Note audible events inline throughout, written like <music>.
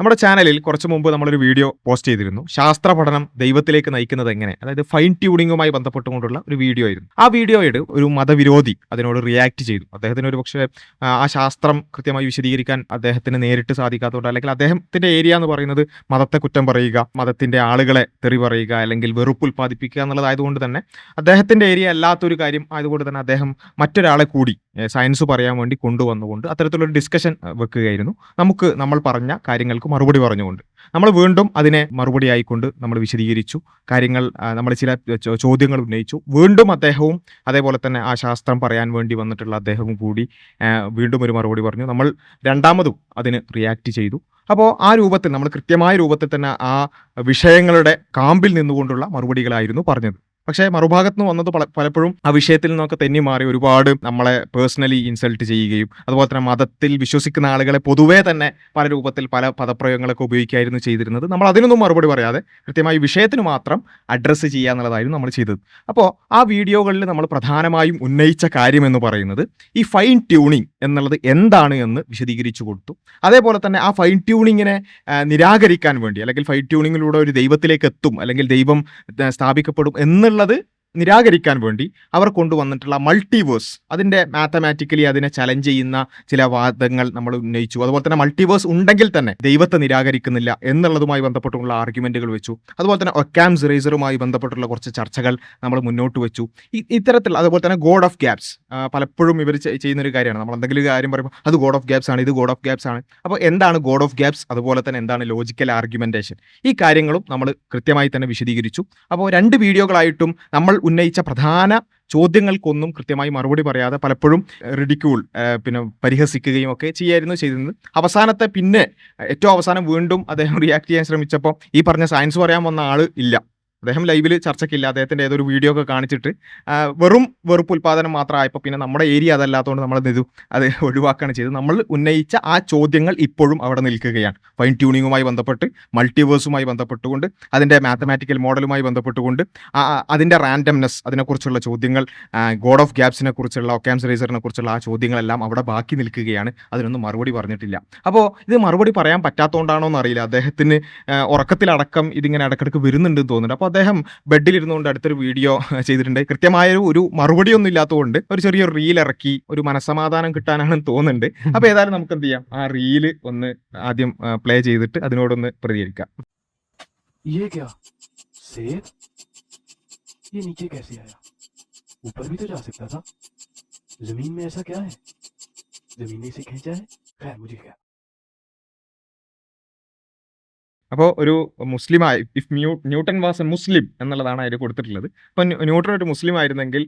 നമ്മുടെ ചാനലിൽ കുറച്ച് മുമ്പ് നമ്മളൊരു വീഡിയോ പോസ്റ്റ് ചെയ്തിരുന്നു. ശാസ്ത്ര പഠനം ദൈവത്തിലേക്ക് നയിക്കുന്നത് എങ്ങനെ? അതായത് ഫൈൻ ട്യൂണിങ്ങുമായി ബന്ധപ്പെട്ടുകൊണ്ടുള്ള ഒരു വീഡിയോ ആയിരുന്നു. ആ വീഡിയോയുടെ ഒരു മതവിരോധി അതിനോട് റിയാക്ട് ചെയ്തു. അദ്ദേഹത്തിന് ഒരു പക്ഷേ ആ, ശാസ്ത്രം കൃത്യമായി വിശദീകരിക്കാൻ അദ്ദേഹത്തിന് നേരിട്ട് സാധിക്കാത്തതുകൊണ്ട് അല്ലെങ്കിൽ അദ്ദേഹത്തിന്റെ ഏരിയ എന്ന് പറയുന്നത് മതത്തെ കുറ്റം പറയുക മതത്തിന്റെ ആളുകളെ തെറി പറയുക അല്ലെങ്കിൽ വെറുപ്പ് ഉൽപ്പാദിപ്പിക്കുക എന്നുള്ളതായതുകൊണ്ട് തന്നെ അദ്ദേഹത്തിന്റെ ഏരിയ അല്ലാത്തൊരു കാര്യം ആയതുകൊണ്ട് തന്നെ അദ്ദേഹം മറ്റൊരാളെ കൂടി സയൻസ് പറയാൻ വേണ്ടി കൊണ്ടുവന്നുകൊണ്ട് അത്തരത്തിലൊരു ഡിസ്കഷൻ വെക്കുകയായിരുന്നു. നമുക്ക് നമ്മൾ പറഞ്ഞ കാര്യങ്ങൾക്ക് മറുപടി പറഞ്ഞുകൊണ്ട്. നമ്മൾ വീണ്ടും അതിനെ മറുപടി ആയിക്കൊണ്ട് നമ്മൾ വിശദീകരിച്ചു. കാര്യങ്ങൾ നമ്മൾ ചില ചോദ്യങ്ങൾ ഉന്നയിച്ചു. വീണ്ടും അദ്ദേഹവും അതേപോലെ തന്നെ ആ ശാസ്ത്രം പറയാൻ വേണ്ടി വന്നിട്ടുള്ള അദ്ദേഹവും കൂടി വീണ്ടും ഒരു മറുപടി പറഞ്ഞു. നമ്മൾ രണ്ടാമതും അതിന് റിയാക്ട് ചെയ്തു. അപ്പോൾ ആ രൂപത്തിൽ നമ്മൾ കൃത്യമായ രൂപത്തിൽ തന്നെ ആ വിഷയങ്ങളുടെ കാമ്പിൽ നിന്നുകൊണ്ടുള്ള മറുപടികളായിരുന്നു പറഞ്ഞത്. പക്ഷേ മറുഭാഗത്ത് നിന്ന് വന്നത് പല- പലപ്പോഴും ആ വിഷയത്തിൽ നിന്നൊക്കെ തെന്നി മാറി ഒരുപാട് നമ്മളെ പേഴ്സണലി ഇൻസൾട്ട് ചെയ്യുകയും അതുപോലെ തന്നെ മതത്തിൽ വിശ്വസിക്കുന്ന ആളുകളെ പൊതുവേ തന്നെ പല രൂപത്തിൽ പല പദപ്രയോഗങ്ങളൊക്കെ ഉപയോഗിക്കായിരുന്നു ചെയ്തിരുന്നത്. നമ്മൾ അതിനൊന്നും മറുപടി പറയാതെ കൃത്യമായി വിഷയത്തിന് മാത്രം അഡ്രസ്സ് ചെയ്യുക എന്നുള്ളതായിരുന്നു നമ്മൾ ചെയ്തത്. അപ്പോൾ ആ വീഡിയോകളിൽ നമ്മൾ പ്രധാനമായും ഉന്നയിച്ച കാര്യം എന്ന് പറയുന്നത് ഈ ഫൈൻ ട്യൂണിങ് എന്നുള്ളത് എന്താണ് എന്ന് വിശദീകരിച്ചു കൊടുത്തു. അതേപോലെ തന്നെ ആ ഫൈൻ ട്യൂണിങ്ങിനെ നിരാകരിക്കാൻ വേണ്ടി അല്ലെങ്കിൽ ഫൈൻ ട്യൂണിങ്ങിലൂടെ ഒരു ദൈവത്തിലേക്ക് എത്തും അല്ലെങ്കിൽ ദൈവം സ്ഥാപിക്കപ്പെടും എന്നുള്ളത് നിരാകരിക്കാൻ വേണ്ടി അവർ കൊണ്ടുവന്നിട്ടുള്ള മൾട്ടിവേഴ്സ് അതിന്റെ മാത്തമാറ്റിക്കലി അതിനെ ചലഞ്ച് ചെയ്യുന്ന ചില വാദങ്ങൾ നമ്മൾ ഉന്നയിച്ചു. അതുപോലെ തന്നെ മൾട്ടിവേഴ്സ് ഉണ്ടെങ്കിൽ തന്നെ ദൈവത്തെ നിരാകരിക്കുന്നില്ല എന്നുള്ളതുമായി ബന്ധപ്പെട്ടുള്ള ആർഗ്യുമെന്റുകൾ വെച്ചു. അതുപോലെ തന്നെ ഒക്കാംസ് റേസറുമായി ബന്ധപ്പെട്ടുള്ള കുറച്ച് ചർച്ചകൾ നമ്മൾ മുന്നോട്ട് വെച്ചു. ഇത്തരത്തിൽ അതുപോലെ തന്നെ ഗോഡ് ഓഫ് ഗ്യാപ്സ് പലപ്പോഴും ഇവർ ചെയ്യുന്ന ഒരു കാര്യമാണ്. നമ്മൾ എന്തെങ്കിലും കാര്യം പറയുമ്പോൾ അത് ഗോഡ് ഓഫ് ഗ്യാപ്സ് ആണ് ഇത് ഗോഡ് ഓഫ് ഗ്യാപ്സ് ആണ്. അപ്പോൾ എന്താണ് ഗോഡ് ഓഫ് ഗ്യാപ്സ് അതുപോലെ തന്നെ എന്താണ് ലോജിക്കൽ ആർഗ്യുമെന്റേഷൻ ഈ കാര്യങ്ങളും നമ്മൾ കൃത്യമായി തന്നെ വിശദീകരിച്ചു. അപ്പോൾ രണ്ട് വീഡിയോകളായിട്ടും നമ്മൾ ഉന്നയിച്ച പ്രധാന ചോദ്യങ്ങൾക്കൊന്നും കൃത്യമായി മറുപടി പറയാതെ പലപ്പോഴും റിഡിക്യൂൾ പിന്നെ പരിഹസിക്കുകയും ഒക്കെ ചെയ്യായിരുന്നു ചെയ്തിരുന്നത്. അവസാനത്തെ പിന്നെ ഏറ്റവും അവസാനം വീണ്ടും അദ്ദേഹം റിയാക്ട് ചെയ്യാൻ ശ്രമിച്ചപ്പോൾ ഈ പറഞ്ഞ സയൻസ് പറയാൻ വന്ന ആൾ ഇല്ല. അദ്ദേഹം ലൈവിൽ ചർച്ചയ്ക്കില്ല. അദ്ദേഹത്തിന്റെ ഏതൊരു വീഡിയോ ഒക്കെ കാണിച്ചിട്ട് വെറും വെറുപ്പ് ഉൽപ്പാദനം മാത്രമായപ്പോൾ പിന്നെ നമ്മുടെ ഏരിയ അതല്ലാത്തതുകൊണ്ട് നമ്മൾ ചെയ്തു? അത് ഒഴിവാക്കുകയാണ് ചെയ്തത്. നമ്മൾ ഉന്നയിച്ച ആ ചോദ്യങ്ങൾ ഇപ്പോഴും അവിടെ നിൽക്കുകയാണ്. ഫൈൻ ട്യൂണിങ്ങുമായി ബന്ധപ്പെട്ട് മൾട്ടിവേഴ്സുമായി ബന്ധപ്പെട്ടുകൊണ്ട് അതിന്റെ മാത്തമാറ്റിക്കൽ മോഡലുമായി ബന്ധപ്പെട്ടുകൊണ്ട് അതിന്റെ റാൻഡംനെസ് അതിനെക്കുറിച്ചുള്ള ചോദ്യങ്ങൾ ഗോഡ് ഓഫ് ഗ്യാപ്സിനെ കുറിച്ചുള്ള ഒക്കാംസ് റേസറിനെ കുറിച്ചുള്ള ആ ചോദ്യങ്ങളെല്ലാം അവിടെ ബാക്കി നിൽക്കുകയാണ്. അതിനൊന്നും മറുപടി പറഞ്ഞിട്ടില്ല. അപ്പോൾ ഇത് മറുപടി പറയാൻ പറ്റാത്തതുകൊണ്ടാണോ എന്നറിയില്ല അദ്ദേഹത്തിന് ഉറക്കത്തിലടക്കം ഇതിങ്ങനെ ഇടക്കിടക്ക് വരുന്നുണ്ടെന്ന് തോന്നുന്നുണ്ട്. അപ്പോൾ അദ്ദേഹം ബെഡിലിരുന്നുകൊണ്ട് അടുത്തൊരു വീഡിയോ ചെയ്തിട്ടുണ്ട് കൃത്യമായ ഒരു ഒരു മറുപടിയൊന്നും ഇല്ലാത്തതുകൊണ്ട് ഒരു ചെറിയൊരു റീൽ ഇറക്കി ഒരു മനസമാധാനം കിട്ടാനാണെന്ന് തോന്നുന്നുണ്ട് അപ്പോൾ ഏതായാലും നമുക്ക് എന്ത് ചെയ്യാം ആ റീല് ഒന്ന് ആദ്യം പ്ലേ ചെയ്തിട്ട് അതിനോടൊന്ന് പ്രതികരിക്കാം ये क्या सेब ये नीचे कैसे आया ऊपर भी तो जा सकता था जमीन में ऐसा क्या है जमीन से खींचा है खैर मुझे क्या അപ്പോൾ ഒരു മുസ്ലിമായി if new Newton was a Muslim എന്നുള്ളതാണ് അതിൽ കൊടുത്തിട്ടുള്ളത്. അപ്പോൾ ന്യൂട്ടൺ ഒരു മുസ്ലിം ആയിരുന്നെങ്കിൽ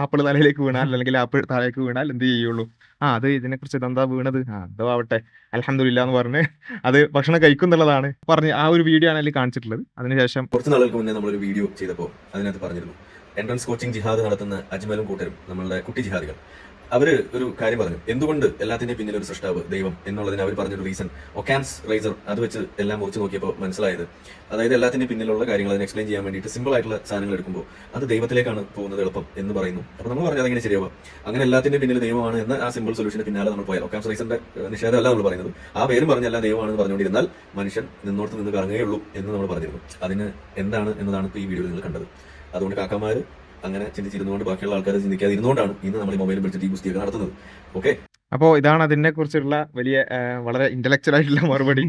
ആപ്പിൾ തലയിലേക്ക് വീണാൽ അല്ലെങ്കിൽ ആപ്പിൾ താഴേക്ക് വീണാൽ എന്ത് ചെയ്യുള്ളൂ? ആ അത് ഇതിനെക്കുറിച്ച് ഇതെന്താ വീണത്? ആ എന്തോ ആവട്ടെ അലഹമില്ല എന്ന് പറഞ്ഞ് അത് ഭക്ഷണം കഴിക്കും എന്നുള്ളതാണ് പറഞ്ഞ് ആ ഒരു വീഡിയോ ആണ് അതിൽ കാണിച്ചിട്ടുള്ളത്. അതിനുശേഷം കുറച്ച് നാളുകൾക്ക് മുന്നേ നമ്മളൊരു വീഡിയോ ചെയ്തപ്പോൾ അതിനകത്ത് പറഞ്ഞിരുന്നു എൻട്രൻസ് കോച്ചിങ് ജിഹാദ് നടത്തുന്ന അജ്മലും കൂട്ടരും നമ്മളുടെ കുട്ടി ജിഹാദികൾ. അവർ ഒരു കാര്യം പറഞ്ഞു. എന്തുകൊണ്ട് എല്ലാത്തിന്റെയും പിന്നിൽ ഒരു സൃഷ്ടാവ് ദൈവം എന്നുള്ളതിന് അവർ പറഞ്ഞൊരു റീസൺ ഒക്കാൻസ് റൈസർ അത് വെച്ച് എല്ലാം മുറിച്ച് നോക്കിയപ്പോൾ മനസ്സിലായത്. അതായത് എല്ലാത്തിന്റെയും പിന്നിലുള്ള കാര്യങ്ങൾ അതിനെ എക്സ്പ്ലെയിൻ ചെയ്യാൻ വേണ്ടിയിട്ട് സിമ്പിൾ ആയിട്ടുള്ള സാധനങ്ങൾ എടുക്കുമ്പോൾ അത് ദൈവത്തിലേക്കാണ് പോകുന്നത് എളുപ്പം എന്ന് പറയുന്നു. അപ്പോൾ നമ്മൾ പറഞ്ഞത് അങ്ങനെ ശരിയാവുക? അങ്ങനെ എല്ലാത്തിന്റെ പിന്നിൽ ദൈവമാണ് എന്ന ആ സിമ്പിൾ സൊല്യൂഷന് പിന്നാലെ നമ്മൾ പോയാൽ ഒക്കാൻസ് റൈസറിന്റെ നിഷേധമല്ല നമ്മൾ പറയുന്നത്. ആ പേരും പറഞ്ഞല്ല ദൈവമാണെന്ന് പറഞ്ഞുകൊണ്ടിരുന്നാൽ മനുഷ്യൻ നിന്നോടത്ത് നിന്ന് കറങ്ങുകയുള്ളൂ എന്ന് നമ്മൾ പറഞ്ഞിരുന്നു. അതിന് എന്താണ് എന്നതാണ് ഇപ്പോൾ ഈ വീഡിയോയിൽ നിങ്ങൾ കണ്ടത്. അതുകൊണ്ട് കാക്കമാര് അങ്ങനെ ചിന്തിച്ചിരുന്നുകൊണ്ട് ബാക്കിയുള്ള ആൾക്കാർ ചിന്തിക്കാതിരുന്നുകൊണ്ടാണ് ഇന്ന് നമ്മൾ ഈ മൊബൈൽ വിളിച്ചിട്ട് ഈ ഗുസ്തിയൊക്കെ നടത്തുന്നത്. ഓക്കെ അപ്പോൾ ഇതാണ് അതിനെ കുറിച്ചുള്ള വലിയ വളരെ ഇന്റലക്ച്വൽ ആയിട്ടുള്ള മറുപടി.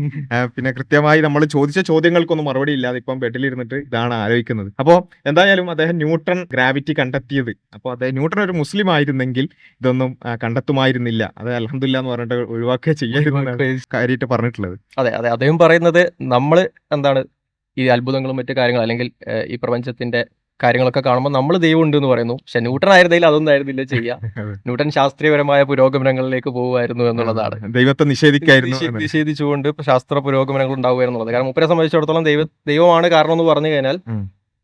പിന്നെ കൃത്യമായി നമ്മൾ ചോദിച്ച ചോദ്യങ്ങൾക്കൊന്നും മറുപടി ഇല്ലാതെ ഇപ്പം ബെഡിലിരുന്നിട്ട് ഇതാണ് ആലോചിക്കുന്നത്. അപ്പോൾ എന്തായാലും അദ്ദേഹം ന്യൂട്ടൺ ഗ്രാവിറ്റി കണ്ടെത്തിയത്. അപ്പോൾ അദ്ദേഹം ന്യൂട്ടൺ ഒരു മുസ്ലിം ആയിരുന്നെങ്കിൽ ഇതൊന്നും കണ്ടെത്തുമായിരുന്നില്ല. അത് അലഹമില്ല എന്ന് പറഞ്ഞിട്ട് ഒഴിവാക്കുക ചെയ്യായിരുന്നു കാര്യമായിട്ട് പറഞ്ഞിട്ടുള്ളത്. അതെ അതെ. അദ്ദേഹം പറയുന്നത് നമ്മൾ എന്താണ് ഈ അത്ഭുതങ്ങളും മറ്റു കാര്യങ്ങളും അല്ലെങ്കിൽ ഈ പ്രപഞ്ചത്തിന്റെ കാര്യങ്ങളൊക്കെ കാണുമ്പോൾ നമ്മൾ ദൈവം ഉണ്ട് എന്ന് പറയുന്നു. പക്ഷെ ന്യൂട്ടൺ ആയിരുന്നെങ്കിൽ അതൊന്നും ആയിരുന്നില്ല ചെയ്യുക <laughs> ന്യൂട്ടൺ ശാസ്ത്രീയപരമായ പുരോഗമനങ്ങളിലേക്ക് പോകുമായിരുന്നു എന്നുള്ളതാണ്. ദൈവത്തെ നിഷേധിക്കായിരുന്നു നിഷേധിച്ചുകൊണ്ട് ശാസ്ത്ര പുരോഗമനങ്ങൾ ഉണ്ടാവുക എന്നുള്ളത്. കാരണം മുപ്പരെ സംബന്ധിച്ചിടത്തോളം ദൈവ ദൈവമാണ് കാരണം എന്ന് പറഞ്ഞു കഴിഞ്ഞാൽ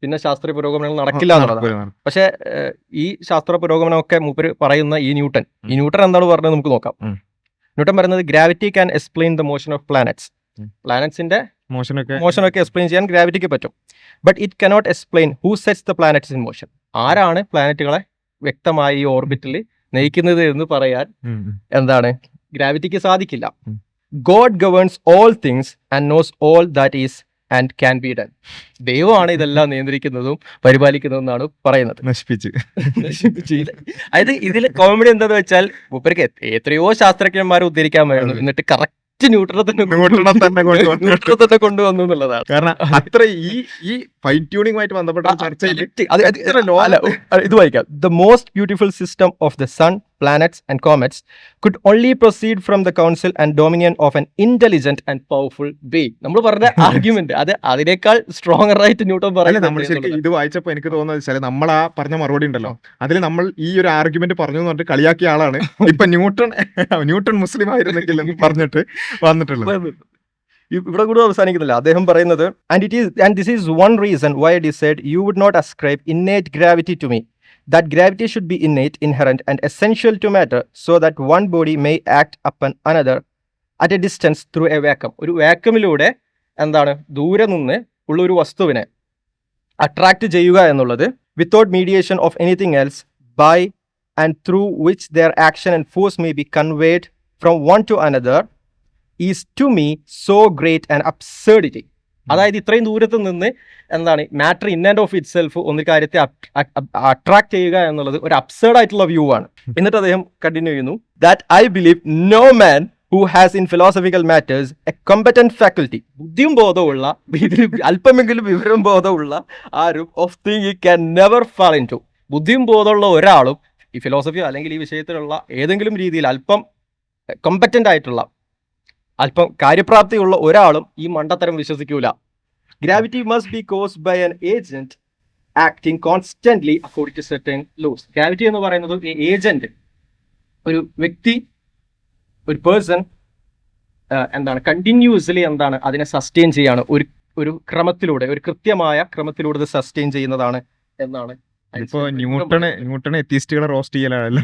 പിന്നെ ശാസ്ത്രീയ പുരോഗമനങ്ങൾ നടക്കില്ല എന്നുള്ളതാണ്. പക്ഷേ ഈ ശാസ്ത്ര പുരോഗമനമൊക്കെ മൂപ്പര് പറയുന്ന ഈ ന്യൂട്ടൺ ഈ ന്യൂട്ടൺ എന്താണ് പറഞ്ഞത് നമുക്ക് നോക്കാം. ന്യൂട്ടൺ പറയുന്നത് gravity can explain the motion of planets പ്ലാനറ്റ്സിന്റെ മോശനൊക്കെ മോഷനൊക്കെ എക്സ്പ്ലെയിൻ ചെയ്യാൻ ഗ്രാവിറ്റിക്ക് പറ്റും. But it cannot explain who sets the planets in motion ആരാണ് പ്ലാനറ്റുകളെ വ്യക്തമായി ഈ ഓർബിറ്റിൽ നയിക്കുന്നത് എന്ന് പറയാൻ. എന്താണ്? ഗ്രാവിറ്റിക്ക് സാധിക്കില്ല. God governs all things and knows all that is and can be done ദൈവമാണ് ഇതെല്ലാം നിയന്ത്രിക്കുന്നതും പരിപാലിക്കുന്നതും എന്നാണ് പറയുന്നത്. നശിപ്പിച്ച്. അതായത് ഇതിൽ കോമഡി എന്താന്ന് വെച്ചാൽ മൂപ്പർക്ക് എത്രയോ ശാസ്ത്രജ്ഞന്മാരെ ഉദ്ധരിക്കാമായിരുന്നു എന്നിട്ട് കറക്റ്റ് ന്യൂട്രനെ തന്നെ ന്യൂട്രനെ തന്നെ കൊണ്ടുവന്നു. ന്യൂട്രനെ തന്നെ കൊണ്ടുവന്നു എന്നുള്ളതാണ്. കാരണം അത്ര ഈ ഈ ഫൈൻ ട്യൂണിംഗുമായിട്ട് ബന്ധപ്പെട്ട ചർച്ചയിൽ ഇത് വായിക്കാം. The most beautiful system of the sun planets and comets could only proceed from the counsel and dominion of an intelligent and powerful being. നമ്മൾ പറഞ്ഞ <laughs> ആർഗ്യുമെന്റ് അത് അതിനേക്കാൾ സ്ട്രോങ്ങർ ആയിട്ട് ന്യൂട്ടൺ പറയുന്നത് നമ്മൾ ശരിക്കും ഇത് വായിച്ചപ്പോൾ എനിക്ക് തോന്നുന്നത് വെച്ചാൽ നമ്മൾ ആ പറഞ്ഞ മറുപടി ഉണ്ടല്ലോ. അതിൽ നമ്മൾ ഈ ഒരു ആർഗ്യുമെന്റ് പറഞ്ഞു എന്ന് പറഞ്ഞിട്ട് കളിയാക്കിയ ആളാണ്. <laughs> ഇപ്പൊ ന്യൂട്ടൺ ന്യൂട്ടൺ മുസ്ലിം ആയിരുന്നെങ്കിൽ എന്ന് പറഞ്ഞിട്ട് വന്നിട്ടുള്ളത്. ഇവിടെ കൂടെ അവസാനിക്കുന്നില്ല. അദ്ദേഹം പറയുന്നത് and it is and this is one reason why decide you would not ascribe innate gravity to me that gravity should be innate, inherent, and essential to matter so that one body may act upon another at a distance through a vacuum ഒരു വാക്കമിലൂടെ എന്താണ്? ദൂരെ നിന്ന് ഉള്ള ഒരു വസ്തുവിനെ attract ചെയ്യുക എന്നുള്ളത് without mediation of anything else by and through which their action and force may be conveyed from one to another is to me so great and absurdity അതായത് ഇത്രയും ദൂരത്ത് നിന്ന് എന്താണ് matter in and of itself ഒന്ന് കാര്യത്തെ attract ചെയ്യുക എന്നുള്ളത് ഒരു അബ്സേർഡ് ആയിട്ടുള്ള വ്യൂ ആണ്. എന്നിട്ട് അദ്ദേഹം കണ്ടിന്യൂ ചെയ്യുന്നു. That I believe no man who has in philosophical matters a competent faculty ബുദ്ധിയും ബോധമുള്ള അല്പമെങ്കിലും വിവരം ബോധമുള്ള ആരും of thing you can never fall into ബുദ്ധിയും ബോധമുള്ള ഒരാളും ഈ ഫിലോസഫിയോ അല്ലെങ്കിൽ ഈ വിഷയത്തിലുള്ള ഏതെങ്കിലും രീതിയിൽ അല്പം കോമ്പറ്റന്റ് ആയിട്ടുള്ള അല്പം കാര്യപ്രാപ്തിയുള്ള ഒരാളും ഈ മണ്ടത്തരം വിശ്വസിക്കൂല. Gravity must be caused by an agent acting constantly according to certain laws gravity എന്ന് പറയുന്നത് ഏജന്റ് ഒരു വ്യക്തി ഒരു പേഴ്സൺ എന്താണ് കണ്ടിന്യൂസ്ലി എന്താണ് അതിനെ സസ്റ്റെയിൻ ചെയ്യാണ്. ഒരു ഒരു ക്രമത്തിലൂടെ ഒരു കൃത്യമായ ക്രമത്തിലൂടെ സസ്റ്റെയിൻ ചെയ്യുന്നതാണ് എന്നാണ് ഇപ്പൊ ന്യൂട്ടണ് ന്യൂട്ടൺ എത്തിസ്റ്റുകളെ റോസ്റ്റ് ചെയ്യലാണല്ലോ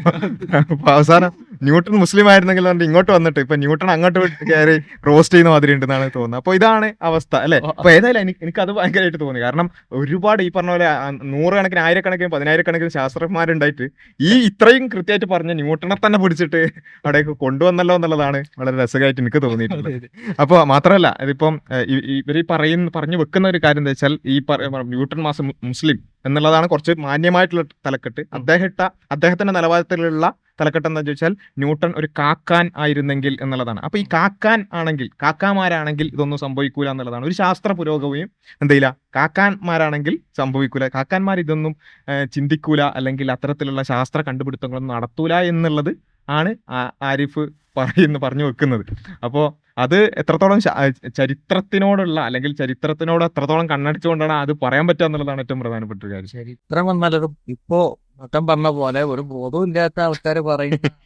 അപ്പൊ അവസാനം ന്യൂട്ടൺ മുസ്ലിം ആയിരുന്നെങ്കിൽ പറഞ്ഞിട്ട് ഇങ്ങോട്ട് വന്നിട്ട് ഇപ്പൊ ന്യൂട്ടൺ അങ്ങോട്ട് കയറി റോസ്റ്റ് ചെയ്യുന്ന മാതിരി ഉണ്ടെന്നാണ് തോന്നുന്നത്. അപ്പൊ ഇതാണ് അവസ്ഥ അല്ലെ? അപ്പൊ ഏതായാലും എനിക്ക് എനിക്ക് അത് ഭയങ്കരമായിട്ട് തോന്നി. കാരണം ഒരുപാട് ഈ പറഞ്ഞ പോലെ നൂറുകണക്കിന് ആയിരക്കണക്കിന് പതിനായിരക്കണക്കിന് ശാസ്ത്രജ്ഞന്മാരുണ്ടായിട്ട് ഈ ഇത്രയും കൃത്യമായിട്ട് പറഞ്ഞ ന്യൂട്ടനെ തന്നെ പിടിച്ചിട്ട് അവിടേക്ക് കൊണ്ടുവന്നല്ലോ എന്നുള്ളതാണ് വളരെ രസകരമായിട്ട് എനിക്ക് തോന്നിയിട്ടുള്ളത്. അപ്പൊ മാത്രമല്ല ഇതിപ്പം ഇവർ ഈ പറയുന്ന പറഞ്ഞു വെക്കുന്ന ഒരു കാര്യം എന്താ വെച്ചാൽ ഈ ന്യൂട്ടൺ മാസം മുസ്ലിം എന്നുള്ളതാണ് കുറച്ച് മാന്യമായിട്ടുള്ള തലക്കെട്ട്. അദ്ദേഹത്തെ അദ്ദേഹത്തിന്റെ നിലവാരത്തിലുള്ള തലക്കെട്ട് എന്താ ചോദിച്ചാൽ ന്യൂട്ടൺ ഒരു കാക്കാൻ ആയിരുന്നെങ്കിൽ എന്നുള്ളതാണ്. അപ്പൊ ഈ കാക്കാൻ ആണെങ്കിൽ കാക്കാമാരാണെങ്കിൽ ഇതൊന്നും സംഭവിക്കൂല എന്നുള്ളതാണ്. ഒരു ശാസ്ത്ര പുരോഗമിയും എന്തെയില്ല കാക്കാന്മാരാണെങ്കിൽ സംഭവിക്കൂല. കാക്കാന്മാർ ഇതൊന്നും ചിന്തിക്കൂല അല്ലെങ്കിൽ അത്തരത്തിലുള്ള ശാസ്ത്ര കണ്ടുപിടുത്തങ്ങളൊന്നും നടത്തൂല എന്നുള്ളത് ആണ് ആരിഫ് പറയുന്ന പറഞ്ഞു വെക്കുന്നത്. അപ്പോൾ അത് എത്രത്തോളം ചരിത്രത്തിനോടുള്ള അല്ലെങ്കിൽ ചരിത്രത്തിനോട് എത്രത്തോളം കണ്ണടിച്ചുകൊണ്ടാണ് അത് പറയാൻ പറ്റുക എന്നുള്ളതാണ് ഏറ്റവും പ്രധാനപ്പെട്ട ഒരു കാര്യം. ചരിത്രം വന്നാലൊരു ഇപ്പോ മൊത്തം പറഞ്ഞ പോലെ ഒരു ബോധമില്ലാത്ത ഇല്ലാത്ത ആൾക്കാർ പറയുന്ന <laughs>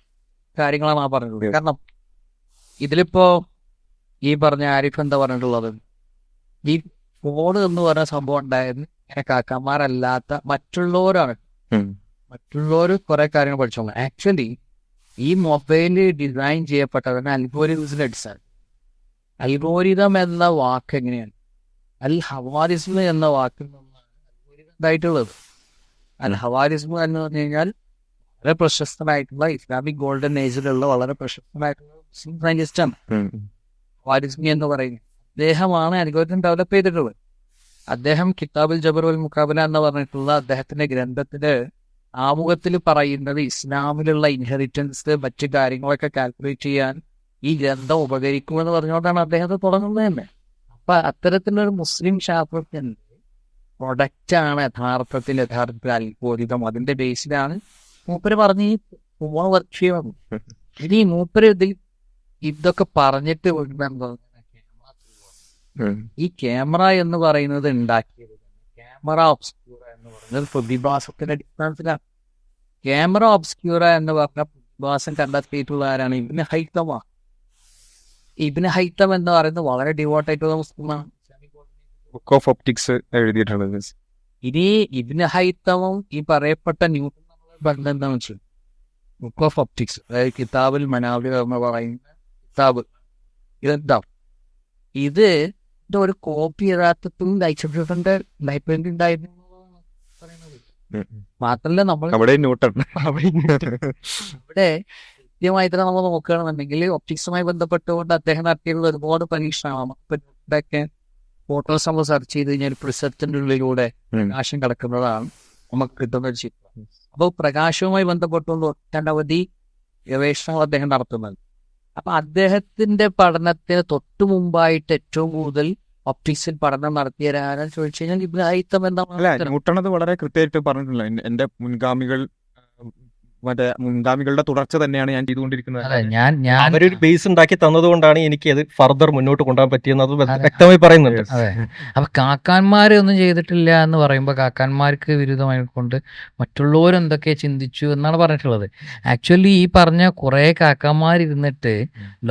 കാര്യങ്ങളാണ് ആ പറഞ്ഞത് കാരണം ഇതിലിപ്പോ ഈ പറഞ്ഞ ആരിഫ് എന്താ പറഞ്ഞിട്ടുള്ളത്? ഈ ഫോൺ എന്ന് പറഞ്ഞ സംഭവം ഉണ്ടായത് ഇങ്ങനെ കാക്കന്മാരല്ലാത്ത മറ്റുള്ളവരാണ്. മറ്റുള്ളവർ കുറെ കാര്യങ്ങൾ പഠിച്ചോളാം. ആക്ച്വലി ഈ മൊബൈൽ ഡിസൈൻ ചെയ്യപ്പെട്ടവരുടെ അൽഗോരിതംസിന്റെ അടിസ്ഥാനം അൽഗോരിതം എന്ന വാക്ക് എങ്ങനെയാണ്? അൽ ഹവാരിസ്മ എന്ന വാക്കിൽ നിന്നാണ് അൽഗോരിതം ഉണ്ടായിട്ടുള്ളത് അൽ ഹവാരിസ്മ എന്ന് പറഞ്ഞു കഴിഞ്ഞാൽ വളരെ പ്രശസ്തമായിട്ടുള്ള ഇസ്ലാമിക് ഗോൾഡൻ ഏജിലുള്ള വളരെ പ്രശസ്തനായിട്ടുള്ള മുസ്ലിം സയന്റിസ്റ്റാണ്. ഹവാരിസ്മി എന്ന് പറയുന്നത്. അദ്ദേഹമാണ് അൽഗോരിതം ഡെവലപ്പ് ചെയ്തിട്ടുള്ളത്. അദ്ദേഹം കിതാബുൽ ജബർ ഉൽ മുഖാബല എന്ന് പറഞ്ഞിട്ടുള്ള അദ്ദേഹത്തിന്റെ ഗ്രന്ഥത്തിൽ ആമുഖത്തിൽ പറയുന്നത് ഇസ്ലാമിലുള്ള ഇൻഹെറിറ്റൻസ് മറ്റു കാര്യങ്ങളൊക്കെ കാൽക്കുലേറ്റ് ചെയ്യാൻ ഈ ഗ്രന്ഥം ഉപകരിക്കുമെന്ന് പറഞ്ഞുകൊണ്ടാണ് അദ്ദേഹം അത് തുടങ്ങുന്നത് തന്നെ. അപ്പൊ അത്തരത്തിലൊരു മുസ്ലിം ശാസ്ത്രജ്ഞൻ പ്രൊഡക്റ്റ് ആണ് യഥാർത്ഥത്തിൽ യഥാർത്ഥത്തിൽ അത്ഭുതം അതിന്റെ ബേസിലാണ് മൂപ്പര് പറഞ്ഞ് ഈ വർക്ക് ചെയ്യുന്നത് ഇനി മൂപ്പര് ഇതിൽ ഇതൊക്കെ പറഞ്ഞിട്ട് ഈ ക്യാമറ എന്ന് പറയുന്നത് ഉണ്ടാക്കിയത് ക്യാമറ ഒബ്സ്ക്യൂറ എന്ന് പറയുന്നത് പ്രതിഭാസത്തിന്റെ അടിസ്ഥാനത്തിലാണ്. ക്യാമറ ഒബ്സ്ക്യൂറ എന്ന് പറഞ്ഞ പ്രതിഭാസം കണ്ടെത്തിയിട്ടുള്ള ആരാണ്? ഇവന് ഹൈത്തമ ഇബിന് ഹൈത്തം എന്ന് പറയുന്നത് വളരെ ഡിവോട്ട് ആയിട്ടുള്ള മുസ്ലിമാണ് ബുക്ക് ഓഫ് ഒപ്റ്റിക്സ് എഴുതിയിട്ടുള്ളത്. ഇനി ഇബിന് ഹൈത്തമും ഈ പറയപ്പെട്ട ന്യൂട്ടൺ ബന്ധം എന്താണെന്ന് വെച്ചാൽ ബുക്ക് ഓഫ് ഒപ്റ്റിക്സ് അതായത് കിതാബിൽ മനാബിൽ എന്ന് പറയുന്ന കിതാബ്. ഇതെന്താ? ഇത് ഒരു കോപ്പി യഥാർത്ഥത്തിൽ ലൈസൻസിന്റെ ലൈബ്രറി ഉണ്ടായിരുന്നു മാത്രല്ല നമ്മൾ അവിടെ ന്യൂട്ടൺ ഇവിടെ കൃത്യമായി തന്നെ നമ്മൾ നോക്കുകയാണെന്നുണ്ടെങ്കിൽ ഒപ്റ്റിക്സുമായി ബന്ധപ്പെട്ടുകൊണ്ട് അദ്ദേഹം നടത്തിയിട്ടുള്ള ഒരുപാട് പരീക്ഷണമാണ് ഇതൊക്കെ ഫോട്ടോസ് നമ്മൾ സെർച്ച് ചെയ്ത് കഴിഞ്ഞാൽ പ്രിസത്തിന്റെ ഉള്ളിലൂടെ പ്രകാശം കിടക്കുന്നതാണ് നമുക്ക് കിട്ടുന്ന ഒരു ചിത്രം. അപ്പോൾ പ്രകാശവുമായി ബന്ധപ്പെട്ടുകൊണ്ട് ഒട്ടനവധി ഗവേഷണങ്ങൾ അദ്ദേഹം നടത്തുന്നത് അപ്പൊ അദ്ദേഹത്തിന്റെ പഠനത്തിന് തൊട്ടു മുമ്പായിട്ട് ഏറ്റവും കൂടുതൽ ഒപ്റ്റിക്സിൽ പഠനം നടത്തിയവരാണ് ചോദിച്ചു കഴിഞ്ഞാൽ ഇബ്രാഹിത്തം എന്താണ് ന്യൂട്ടൺ അത് വളരെ കൃത്യമായിട്ട് പറഞ്ഞിട്ടുള്ള എന്റെ മുൻഗാമികൾ മറ്റേ മുൻഗാമികളുടെ തുടർച്ച തന്നെയാണ് ഞാൻ ചെയ്തുകൊണ്ടിരിക്കുന്നത്. അതെ ഞാൻ ഞാൻ അവരൊരു ബേസ് ഉണ്ടാക്കി തന്നതുകൊണ്ടാണ് എനിക്ക് അത് ഫർദർ മുന്നോട്ട് കൊണ്ടുപോകാൻ പറ്റിയെന്നത് അത് വ്യക്തമായി പറയുന്നുണ്ട്. അപ്പൊ കാക്കാന്മാരെ ഒന്നും ചെയ്തിട്ടില്ല എന്ന് പറയുമ്പോൾ കാക്കാന്മാർക്ക് വിരുദ്ധമായി കൊണ്ട് മറ്റുള്ളവർ എന്തൊക്കെ ചിന്തിച്ചു എന്നാണ് പറഞ്ഞിട്ടുള്ളത്. ആക്ച്വലി ഈ പറഞ്ഞ കുറെ കാക്കാന്മാരിരുന്നിട്ട്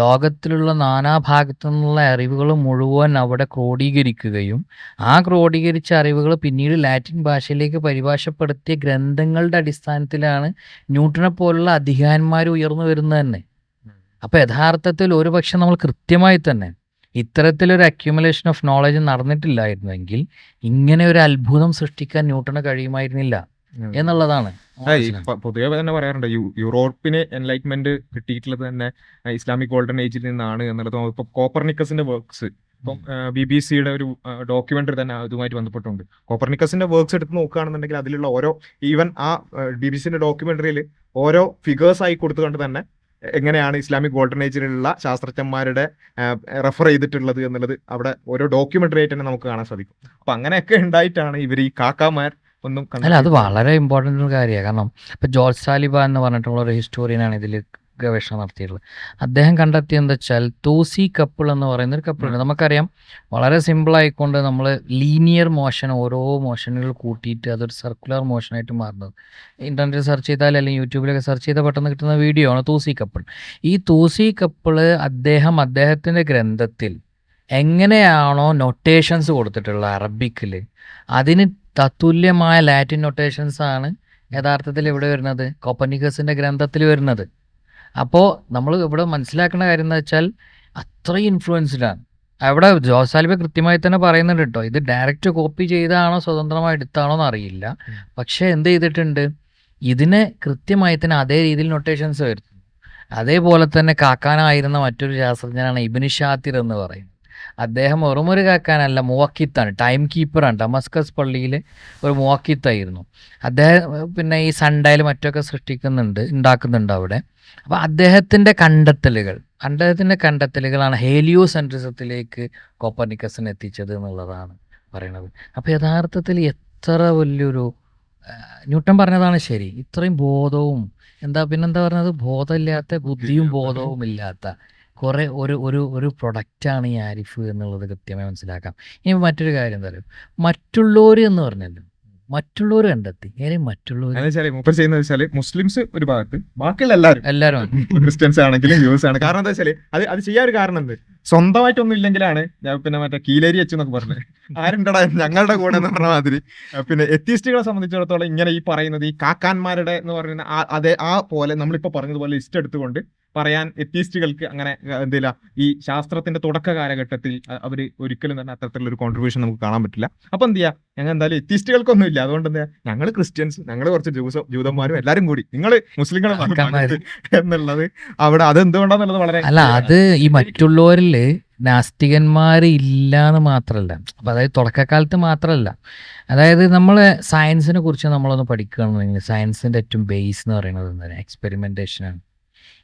ലോകത്തിലുള്ള നാനാഭാഗത്തു നിന്നുള്ള അറിവുകൾ മുഴുവൻ അവിടെ ക്രോഡീകരിക്കുകയും ആ ക്രോഡീകരിച്ച അറിവുകൾ പിന്നീട് ലാറ്റിൻ ഭാഷയിലേക്ക് പരിഭാഷപ്പെടുത്തിയ ഗ്രന്ഥങ്ങളുടെ അടിസ്ഥാനത്തിലാണ് ന്യൂട്ടനെ പോലുള്ള അധികാരന്മാർ ഉയർന്നു വരുന്നത് തന്നെ. അപ്പൊ യഥാർത്ഥത്തിൽ ഒരു ഒരുപക്ഷെ നമ്മൾ കൃത്യമായി തന്നെ ഇത്തരത്തിലൊരു അക്യുമുലേഷൻ ഓഫ് നോളജ് നടന്നിട്ടില്ലായിരുന്നെങ്കിൽ ഇങ്ങനെ ഒരു അത്ഭുതം സൃഷ്ടിക്കാൻ ന്യൂട്ടന് കഴിയുമായിരുന്നില്ല എന്നുള്ളതാണ് പൊതുവെ തന്നെ പറയാറുണ്ട്. യൂറോപ്പിന് എൻലൈറ്റ്മെന്റ് കിട്ടിയിട്ടുള്ളത് തന്നെ ഇസ്ലാമിക് ഗോൾഡൻ ഏജിൽ നിന്നാണ് എന്നുള്ളത്. ഇപ്പൊ കോപ്പർനിക്കസിന്റെ വർക്ക്സ് ഇപ്പം ബി ബി സിയുടെ ഒരു ഡോക്യുമെന്ററി തന്നെ അതുമായിട്ട് ബന്ധപ്പെട്ടുണ്ട് കോപ്പർണിക്കസിന്റെ വർക്ക്സ് എടുത്ത് നോക്കുകയാണെന്നുണ്ടെങ്കിൽ അതിലുള്ള ഓരോ ഈവൻ ആ ബി ബി സിന്റെ ഡോക്യുമെന്ററിയിൽ ഓരോ ഫിഗേഴ്സ് ആയി കൊടുത്തുകൊണ്ട് തന്നെ എങ്ങനെയാണ് ഇസ്ലാമിക് ഗോൾഡൻ ഏജിലുള്ള ശാസ്ത്രജ്ഞന്മാരുടെ റെഫർ ചെയ്തിട്ടുള്ളത് എന്നുള്ളത് അവിടെ ഓരോ ഡോക്യുമെന്ററി ആയിട്ട് തന്നെ നമുക്ക് കാണാൻ സാധിക്കും. അപ്പൊ അങ്ങനെയൊക്കെ ഉണ്ടായിട്ടാണ് ഇവർ ഈ കാക്കാമാർ ഒന്നും അല്ല അത് വളരെ ഇമ്പോർട്ടന്റ് ഒരു കാര്യമാണ്. കാരണം ഇപ്പൊ ജോർജ് സാലിബ എന്ന് പറഞ്ഞിട്ടുള്ള ഒരു ഹിസ്റ്റോറിയനാണ് ഇതിൽ ഗവേഷണം നടത്തിയിട്ടുള്ളത്. അദ്ദേഹം കണ്ടെത്തിയത് എന്താ വെച്ചാൽ തോസി കപ്പിൾ എന്ന് പറയുന്ന ഒരു കപ്പിൾ നമുക്കറിയാം വളരെ സിമ്പിൾ ആയിക്കൊണ്ട് നമ്മൾ ലീനിയർ മോഷൻ ഓരോ മോഷനുകൾ കൂട്ടിയിട്ട് അതൊരു സർക്കുലർ മോഷനായിട്ട് മാറുന്നത്. ഇന്റർനെറ്റിൽ സെർച്ച് ചെയ്താൽ അല്ലെങ്കിൽ യൂട്യൂബിലൊക്കെ സെർച്ച് ചെയ്താൽ പെട്ടെന്ന് കിട്ടുന്ന വീഡിയോ ആണ് തോസി കപ്പിൾ. ഈ തോസി കപ്പിൾ അദ്ദേഹം അദ്ദേഹത്തിന്റെ ഗ്രന്ഥത്തിൽ എങ്ങനെയാണോ നൊട്ടേഷൻസ് കൊടുത്തിട്ടുള്ള അറബിക്കിൽ അതിന് തത്തുല്യമായ ലാറ്റിൻ നൊട്ടേഷൻസ് ആണ് യഥാർത്ഥത്തിൽ ഇവിടെ വരുന്നത്. കോപ്പനിക്കസിന്റെ ഗ്രന്ഥത്തിൽ വരുന്നത്. അപ്പോൾ നമ്മൾ ഇവിടെ മനസ്സിലാക്കുന്ന കാര്യം എന്ന് വെച്ചാൽ അത്രയും ഇൻഫ്ലുവൻസ്ഡാണ് അവിടെ ജോസാലിബ കൃത്യമായി തന്നെ പറയുന്നുണ്ട് കേട്ടോ ഇത് ഡയറക്റ്റ് കോപ്പി ചെയ്താണോ സ്വതന്ത്രമായി എടുത്താണോ എന്ന് അറിയില്ല പക്ഷേ എന്ത് ചെയ്തിട്ടുണ്ട്? ഇതിനെ കൃത്യമായി തന്നെ അതേ രീതിയിൽ നൊട്ടേഷൻസ് വരുത്തുന്നു. അതേപോലെ തന്നെ കാക്കാനായിരുന്ന മറ്റൊരു ശാസ്ത്രജ്ഞനാണ് ഇബിനിഷാത്തിർ എന്ന് പറയുന്നത്. അദ്ദേഹം ഒരു കാക്കാനല്ല മുവക്കിത്താണ് ടൈം കീപ്പറാണ് ഡമസ്കസ് പള്ളിയിൽ ഒരു മുവക്കിത്തായിരുന്നു. അദ്ദേഹം പിന്നെ ഈ സൺഡയിൽ മറ്റൊക്കെ സൃഷ്ടിക്കുന്നുണ്ട് ഉണ്ടാക്കുന്നുണ്ട് അവിടെ. അപ്പോൾ അദ്ദേഹത്തിന്റെ കണ്ടെത്തലുകൾ അദ്ദേഹത്തിന്റെ കണ്ടെത്തലുകളാണ് ഹേലിയോ സെൻട്രിസത്തിലേക്ക് കോപ്പർണിക്കസിന് എത്തിച്ചത് എന്നുള്ളതാണ് പറയുന്നത് അപ്പോൾ യഥാർത്ഥത്തിൽ എത്ര വലിയൊരു ന്യൂട്ടൺ ന്യൂട്ടൻ പറഞ്ഞതാണ് ശരി. ഇത്രയും ബോധവും എന്താ പിന്നെന്താ പറഞ്ഞത്? ബോധമില്ലാത്ത ബുദ്ധിയും ബോധവും ഇല്ലാത്ത കുറെ ഒരു ഒരു ഒരു പ്രൊഡക്റ്റാണ് ഈ ആരിഫ് എന്നുള്ളത് കൃത്യമായി മനസ്സിലാക്കാം. ഇനി മറ്റൊരു കാര്യം എന്താ പറയുക മറ്റുള്ളവർ എന്ന് പറഞ്ഞല്ലോ. മറ്റുള്ളവർ കണ്ടെത്തി. ഇങ്ങനെ മറ്റുള്ളവർ ചെയ്യുന്നത് മുസ്ലിംസ് ഒരു ഭാഗത്ത് ബാക്കിയുള്ള എല്ലാവരും എല്ലാവരും <laughs> ക്രിസ്ത്യൻസ് ആണെങ്കിലും യൂസ് ആണ്. കാരണം എന്താ വെച്ചാൽ അത് അത് ചെയ്യാൻ ഒരു കാരണം എന്ത്? സ്വന്തമായിട്ടൊന്നും ഇല്ലെങ്കിലാണ് ഞാൻ പിന്നെ മറ്റേ കീലേരി വെച്ചു എന്നൊക്കെ പറഞ്ഞത്. ആരുണ്ടടാ ഞങ്ങളുടെ കൂടെ എന്ന് പറഞ്ഞ മാതിരി. പിന്നെ എത്തിസ്റ്റുകളെ സംബന്ധിച്ചിടത്തോളം ഇങ്ങനെ ഈ പറയുന്നത് ഈ കാക്കാന്മാരുടെ എന്ന് പറയുന്ന അതേ ആ പോലെ നമ്മളിപ്പോ പറഞ്ഞതുപോലെ ലിസ്റ്റ് എടുത്തുകൊണ്ട് പറയാൻ എത്തിസ്റ്റുകൾക്ക് അങ്ങനെ എന്തില്ല ഈ ശാസ്ത്രത്തിന്റെ തുടക്ക കാലഘട്ടത്തിൽ അവർ ഒരിക്കലും തന്നെ അത്തരത്തിലുള്ള ഒരു കോൺട്രിബ്യൂഷൻ നമുക്ക് കാണാൻ പറ്റില്ല. അപ്പൊ എന്ത് ചെയ്യാ ഞങ്ങൾ എന്തായാലും എത്തിസ്റ്റുകൾക്കൊന്നും ഇല്ല. അതുകൊണ്ട് എന്താ ഞങ്ങൾ ക്രിസ്ത്യൻസ് ഞങ്ങൾ കുറച്ച് ജൂസ ജൂതന്മാരും എല്ലാരും കൂടി. നിങ്ങൾ മുസ്ലിങ്ങളെ എന്നുള്ളത് അവിടെ അത് എന്തുകൊണ്ടാന്നുള്ളത് വളരെ അല്ല അത് ഈ മറ്റുള്ളവരിൽ നാസ്തികന്മാർ ഇല്ല എന്ന് മാത്രമല്ല അപ്പൊ അതായത് തുടക്കക്കാലത്ത് മാത്രമല്ല അതായത് നമ്മൾ സയൻസിനെ കുറിച്ച് നമ്മളൊന്ന് പഠിക്കുകയാണെന്നുണ്ടെങ്കിൽ സയൻസിന്റെ ഏറ്റവും ബേസ് എന്ന് പറയുന്നത് എന്താണ്? എക്സ്പെരിമെന്റേഷൻ ആണ്.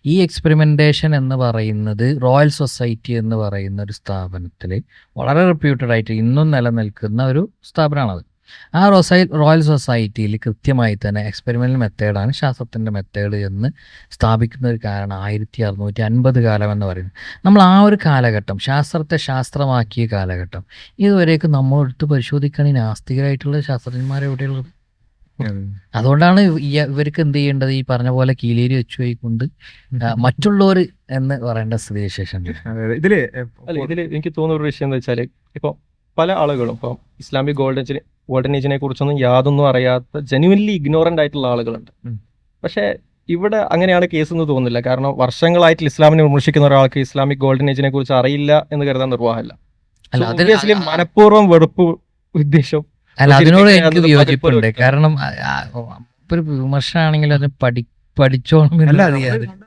ഈ എക്സ്പെരിമെന്റേഷൻ എന്ന് പറയുന്നത് റോയൽ സൊസൈറ്റി എന്ന് പറയുന്ന ഒരു സ്ഥാപനത്തിൽ വളരെ റെപ്യൂട്ടഡ് ആയിട്ട് ഇന്നും നിലനിൽക്കുന്ന ഒരു സ്ഥാപനമാണത്. ആ റൊസൈ റോയൽ സൊസൈറ്റിയിൽ കൃത്യമായി തന്നെ എക്സ്പെരിമെന്റൽ മെത്തേഡാണ് ശാസ്ത്രത്തിന്റെ മെത്തേഡ് എന്ന് സ്ഥാപിക്കുന്ന ഒരു കാരണം ആയിരത്തി അറുന്നൂറ്റി അൻപത് കാലം എന്ന് പറയുന്നത്. നമ്മൾ ആ ഒരു കാലഘട്ടം ശാസ്ത്രത്തെ ശാസ്ത്രമാക്കിയ കാലഘട്ടം ഇതുവരേക്കും നമ്മളെടുത്ത് പരിശോധിക്കുകയാണെങ്കിൽ നാസ്തികരായിട്ടുള്ള ശാസ്ത്രജ്ഞന്മാർ എവിടെയുള്ളത് അതുകൊണ്ടാണ് ഈ ഇവർക്ക് എന്ത് ചെയ്യേണ്ടത്? ഈ പറഞ്ഞ പോലെ കീലേരി വെച്ചു പോയിക്കൊണ്ട് മറ്റുള്ളവർ എന്ന് പറയേണ്ട സ്ഥിതി വിശേഷം ഇതിൽ. ഇതിൽ എനിക്ക് തോന്നുന്ന ഒരു വിഷയം എന്താ വെച്ചാൽ ഇപ്പൊ പല ആളുകളും ഇപ്പൊ ഇസ്ലാമിക് ഗോൾഡൻ ഏജിനെ ഗോൾഡൻ ഏജിനെ കുറിച്ചൊന്നും യാതൊന്നും അറിയാത്ത ജെനുവൻലി ഇഗ്നോറന്റ് ആയിട്ടുള്ള ആളുകളുണ്ട്. പക്ഷെ ഇവിടെ അങ്ങനെയാണ് കേസ് എന്ന് തോന്നുന്നില്ല. കാരണം വർഷങ്ങളായിട്ട് ഇസ്ലാമിനെ വിമർശിക്കുന്ന ഒരാൾക്ക് ഇസ്ലാമിക് ഗോൾഡൻ ഏജിനെ കുറിച്ച് അറിയില്ല എന്ന് കരുതാൻ നിർവാഹമല്ല. അല്ല So, അതിന് മനഃപൂർവം വെറുപ്പ് ഉദ്ദേശം അല്ല അതിനോട് എനിക്ക് വിയോജിപ്പുണ്ട് കാരണം ഒരു വിമർശനമാണെങ്കിൽ അത് പഠി പഠിച്ചോണം